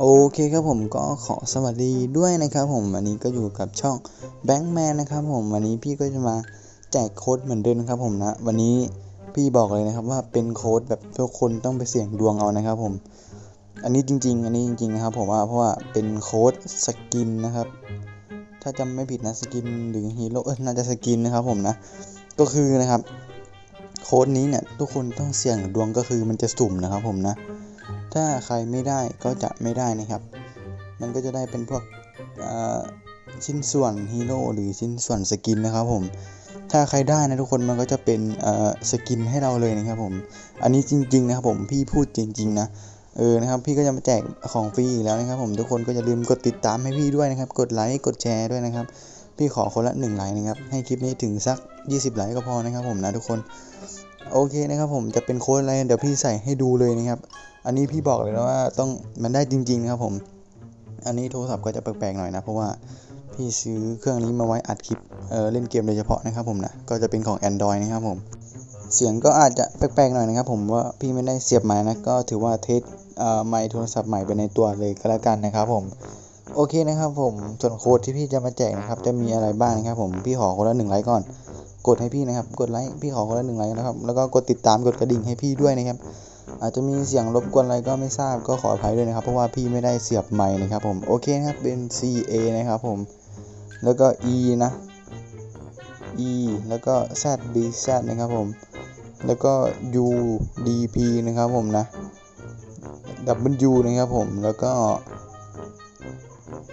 โอเคครับผมก็ขอสวัสดีด้วยนะครับผมวันนี้ก็อยู่กับช่องแบงค์แมนนะครับผมวันนี้พี่ก็จะมาแจกโค้ดเหมือนเดิมครับผมนะ วันนี้พี่บอกเลยนะครับว่าเป็นโค้ดแบบทุกคนต้องไปเสี่ยงดวงเอานะครับผม อันนี้จริง ๆ อันนี้จริง ๆ นะครับผมว่าเพราะว่าเป็นโค้ดสกินนะครับ ถ้าจำไม่ผิดนะสกินหรือฮีโร่เออน่าจะสกินนะครับผมนะ ก็คือนะครับ โค้ดนี้เนี่ยทุกคนต้องเสี่ยงดวงก็คือมันจะสุ่มนะครับผมนะ ถ้าใครไม่ได้ก็จะไม่ได้นะครับ มันก็จะได้เป็นพวกเอ่อชิ้นส่วนฮีโร่หรือชิ้นส่วนสกินนะครับผมถ้าใครได้นะทุกคนมันก็จะเป็นเอ่อสกินให้เราเลยนะครับผม อันนี้จริง ๆ นะครับผมพี่พูดจริง ๆ นะเออนะครับพี่ก็จะมาแจกของฟรีอีกแล้วนะครับผมทุกคนก็อย่าลืมกดติดตามให้พี่ด้วยนะครับ กดไลค์กดแชร์ด้วยนะครับ พี่ขอคนละหนึ่งไลค์นะครับให้คลิปนี้ถึงสัก 20ไลค์ก็พอนะครับผมนะทุกคนโอเคนะครับผมจะเป็นโค้ดอะไรเดี๋ยวพี่ใส่ให้ดูเลยนะครับ อันนี้พี่บอกเลยนะว่าต้องมันได้จริง ๆ ครับผม อันนี้โทรศัพท์ก็จะแปลกๆหน่อยนะ เพราะว่าพี่ซื้อเครื่องนี้มาไว้อัดคลิปเออเล่นเกมโดยเฉพาะนะครับผมนะก็จะเป็นของ Android นะครับผม เสียงก็อาจจะแปลกๆหน่อยนะครับผมว่าพี่ไม่ได้เสียบไม้นะก็ถือว่าเทสเอ่อไมค์โทรศัพท์ใหม่ไปในตัวเลยก็แล้วกันนะครับผมโอเคนะครับผมส่วนโค้ดที่พี่จะมาแจกนะครับจะมีอะไรบ้างนะครับผมพี่ขอคนละหนึ่งไลค์ก่อน กดให้พี่นะครับ กดไลค์พี่ขอคนละหนึ่งไลค์นะครับแล้วก็กดติดตามกดกระดิ่งให้พี่ด้วยนะครับ อาจจะมีเสียงรบกวนอะไรก็ไม่ทราบก็ขออภัยด้วยนะครับ เพราะว่าพี่ไม่ได้เสียบไมค์นะครับผมโอเคนะครับเป็น CA นะครับผมแล้วก็ E นะ E แล้วก็ ZBZ นะครับผมแล้วก็ UDP นะครับผมนะ W นะครับผมแล้วก็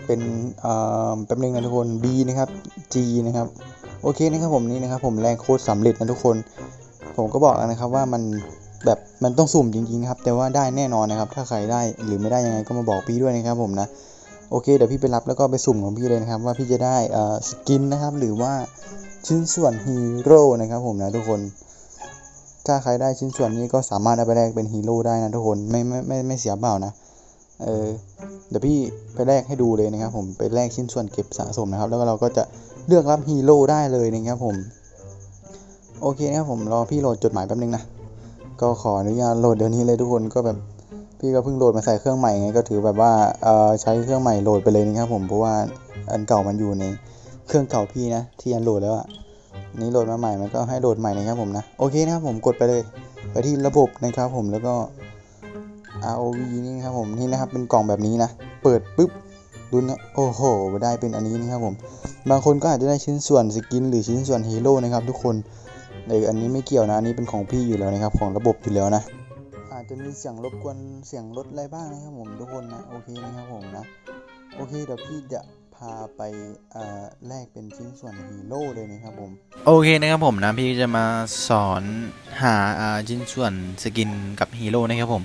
เป็นเอ่อแป๊บนึงนะทุกคน B นะครับ G นะครับโอเคนะครับผมนี่นะครับผมแรงโค้ดสำเร็จนะทุกคน ผมก็บอกแล้วนะครับว่ามัน แบบมันต้องสุ่มจริงๆครับ แต่ว่าได้แน่นอนนะครับ ถ้าใครได้หรือไม่ได้ยังไงก็มาบอกพี่ด้วยนะครับผมนะโอเคเดี๋ยวพี่ไปรับแล้วก็ไปสุ่มของพี่เลยนะครับ ว่าพี่จะได้เอ่อสกินนะครับหรือว่าชิ้นส่วนฮีโร่นะครับผมนะทุกคน ถ้าใครได้ชิ้นส่วนนี้ก็สามารถเอาไปแลกเป็นฮีโร่ได้นะทุกคนไม่ไม่ไม่ไม่เสียเปล่านะเออเดี๋ยวพี่ไปแลกให้ดูเลยนะครับ ผมไปแลกชิ้นส่วนเก็บสะสมนะครับ แล้วก็เราก็จะเลือกรับฮีโร่ได้เลยนะครับผมโอเคนะครับผมรอพี่โหลดจดหมายแป๊บนึงนะ ก็ขออนุญาตโหลดเดี๋ยวนี้เลยทุกคนก็แบบพี่ก็เพิ่งโหลดมาใส่เครื่องใหม่ไงก็ถือแบบว่าเออใช้เครื่องใหม่โหลดไปเลยนะครับผมเพราะว่าอันเก่ามันอยู่ในเครื่องเก่าพี่นะที่อันโหลดแล้วอะนี่โหลดมาใหม่มันก็ให้โหลดใหม่นะครับผมนะโอเคนะครับผมกดไปเลย ไปที่ระบบนะครับผมแล้วก็ ROV นี่ครับผมนี่นะครับเป็นกล่องแบบนี้นะ เปิดปุ๊บดูนะโอ้โหได้เป็นอันนี้นะครับผม บางคนก็อาจจะได้ชิ้นส่วนสกิน หรือชิ้นส่วนฮีโร่นะครับทุกคน เอออันนี้ไม่เกี่ยวนะอันนี้เป็นของพี่อยู่แล้วนะครับ ของระบบอยู่แล้วนะ อาจจะมีเสียงรบกวนเสียงรถอะไรบ้างนะครับผมทุกคนนะโอเคนะครับผมนะโอเคเดี๋ยวพี่จะพาไปแลกเป็นชิ้นส่วนฮีโร่เลยนะครับผมโอเคนะครับผมนะพี่จะมาสอนหาาชิ้นส่วนสกินกับฮีโร่นะครับผม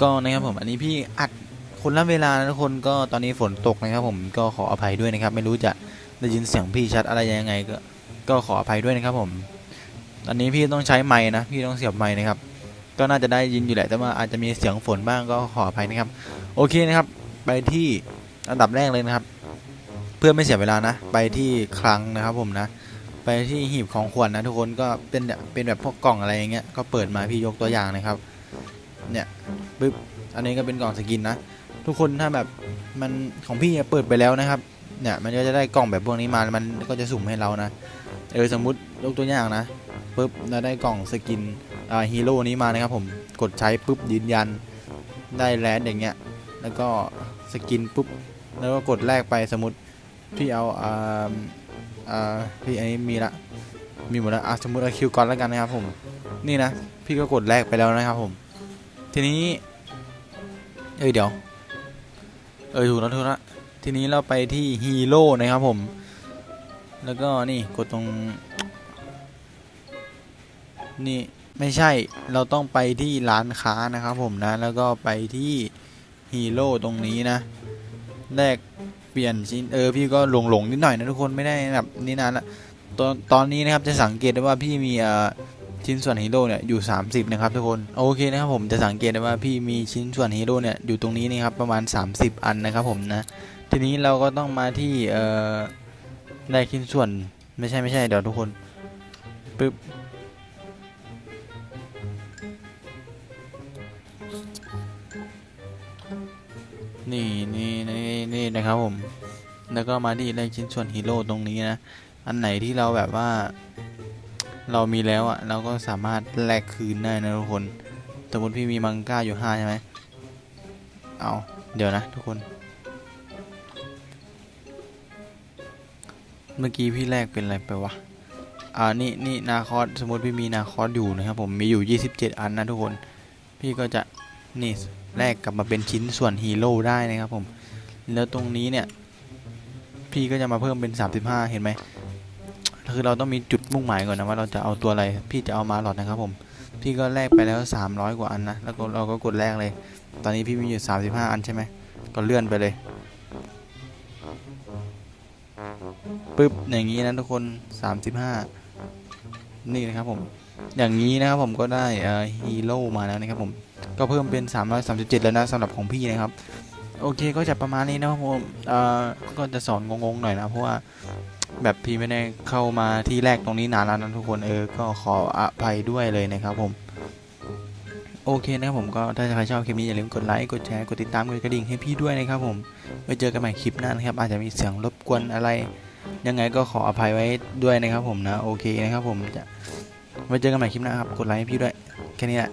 ก็นะครับผมอันนี้พี่อัดคนละเวลานะทุกคนก็ตอนนี้ฝนตกนะครับผมก็ขออภัยด้วยนะครับ ไม่รู้จะได้ยินเสียงพี่ชัดอะไรยังไงก็ก็ขออภัยด้วยนะครับผม อันนี้พี่ต้องใช้ไม้นะพี่ต้องเสียบไม้นะครับ ก็น่าจะได้ยินอยู่แหละแต่ว่าอาจจะมีเสียงฝนบ้างก็ขออภัยนะครับ โอเคนะครับ ไปที่อันดับแรกเลยนะครับ เพื่อไม่เสียเวลานะ ไปที่คลังนะครับผมนะ ไปที่หีบของขวัญนะทุกคนก็เป็นแบบเป็นแบบพวกกล่องอะไรอย่างเงี้ยก็เปิดมาพี่ยกตัวอย่างนะครับ เนี่ยปึ๊บอันนี้ก็เป็นกล่องสกินนะทุกคนถ้าแบบมันของพี่เปิดไปแล้วนะครับเนี่ยมันก็จะได้กล่องแบบพวกนี้มามันก็จะสุ่มให้เรานะเออสมมุติยกตัวอย่างนะ ปึ๊บเราได้กล่องสกินฮีโร่นี้มานะครับผมกดใช้ปุ๊บยืนยันได้แลนด์อย่างเงี้ยแล้วก็สกินปุ๊บแล้วก็กดแลกไปสมมติพี่เอาอ่าอ่าพี่อันนี้มีละมีหมดแล้วอะสมมติเอาคิวก่อนแล้วกันนะครับผมนี่นะพี่ก็กดแรกไปแล้วนะครับผม ทีนี้เอ้ยเดี๋ยวเอ้ยถูกแล้วถูกแล้วทีนี้เราไปที่ฮีโร่นะครับผม แล้วก็นี่กดตรง นี่ไม่ใช่เราต้องไปที่ร้านค้านะครับผมนะ แล้วก็ไปที่ฮีโร่ตรงนี้นะแรกเปลี่ยนชิ้นเออพี่ก็หลงหลงนิดหน่อยนะทุกคนไม่ได้แบบนี่นานละตอนตอนนี้นะครับจะสังเกตได้ว่าพี่มีเอ่อชิ้นส่วนฮีโร่เนี่ยอยู่ 30 นะครับทุกคนโอเคนะครับผมจะสังเกตได้ว่าพี่มีชิ้นส่วนฮีโร่เนี่ยอยู่ตรงนี้นี่ครับประมาณ 30 อันนะครับผมนะทีนี้เราก็ต้องมาที่เอ่อได้ชิ้นส่วนไม่ใช่ไม่ใช่เดี๋ยวทุกคนปึ๊บ นี่นี่นี่นี่นะครับผม แล้วก็มาที่แรกชิ้นส่วนฮีโร่ตรงนี้นะ อันไหนที่เราแบบว่า เรามีแล้วอะ่ะ เราก็สามารถแลกคืนได้นะทุกคน สมมติพี่มีมังก้าอยู่ห้าใช่ไหม เอาเดี๋ยวนะทุกคน เมื่อกี้พี่แลกเป็นอะไรไปวะ อ่า นี่นี่นาคอสสมมติพี่มีนาคอสอยู่นะครับผม มีอยู่ 27 อันนะทุกคน พี่ก็จะนี่ แลกกลับมาเป็นชิ้นส่วนฮีโร่ได้นะครับผม แล้วตรงนี้เนี่ย พี่ก็จะมาเพิ่มเป็น 35 เห็นไหมคือเราต้องมีจุดมุ่งหมายก่อนนะว่าเราจะเอาตัวอะไร พี่จะเอามาหลอดนะครับผม พี่ก็แลกไปแล้ว 300 กว่าอันนะ แล้วก็เราก็กดแลกเลย ตอนนี้พี่มีอยู่ 35 อันใช่ไหม ก็เลื่อนไปเลยปึ๊บอย่างนี้นะทุกคน 35 นี่นะครับผม อย่างนี้นะครับผมก็ได้ฮีโร่มาแล้วนะครับผมก็เพิ่มเป็น 337 แล้วนะสำหรับของพี่นะครับ โอเคก็จะประมาณนี้นะครับผมก็จะสอนงงๆหน่อยนะเพราะว่าแบบพี่ไม่ได้เข้ามาที่แรกตรงนี้นานแล้วนะทุกคนเออก็ขออภัยด้วยเลยนะครับผมโอเคนะครับผมก็ถ้าใครชอบคลิปนี้อย่าลืมกดไลค์กดแชร์กดติดตามกดกระดิ่งให้พี่ด้วยนะครับผมไว้เจอกันใหม่คลิปหน้านะครับ อาจจะมีเสียงรบกวนอะไร ยังไงก็ขออภัยไว้ด้วยนะครับผมนะโอเคนะครับผมจะ ไว้เจอกันใหม่คลิปหน้าครับ กดไลค์ให้พี่ด้วย แค่นี้แหละ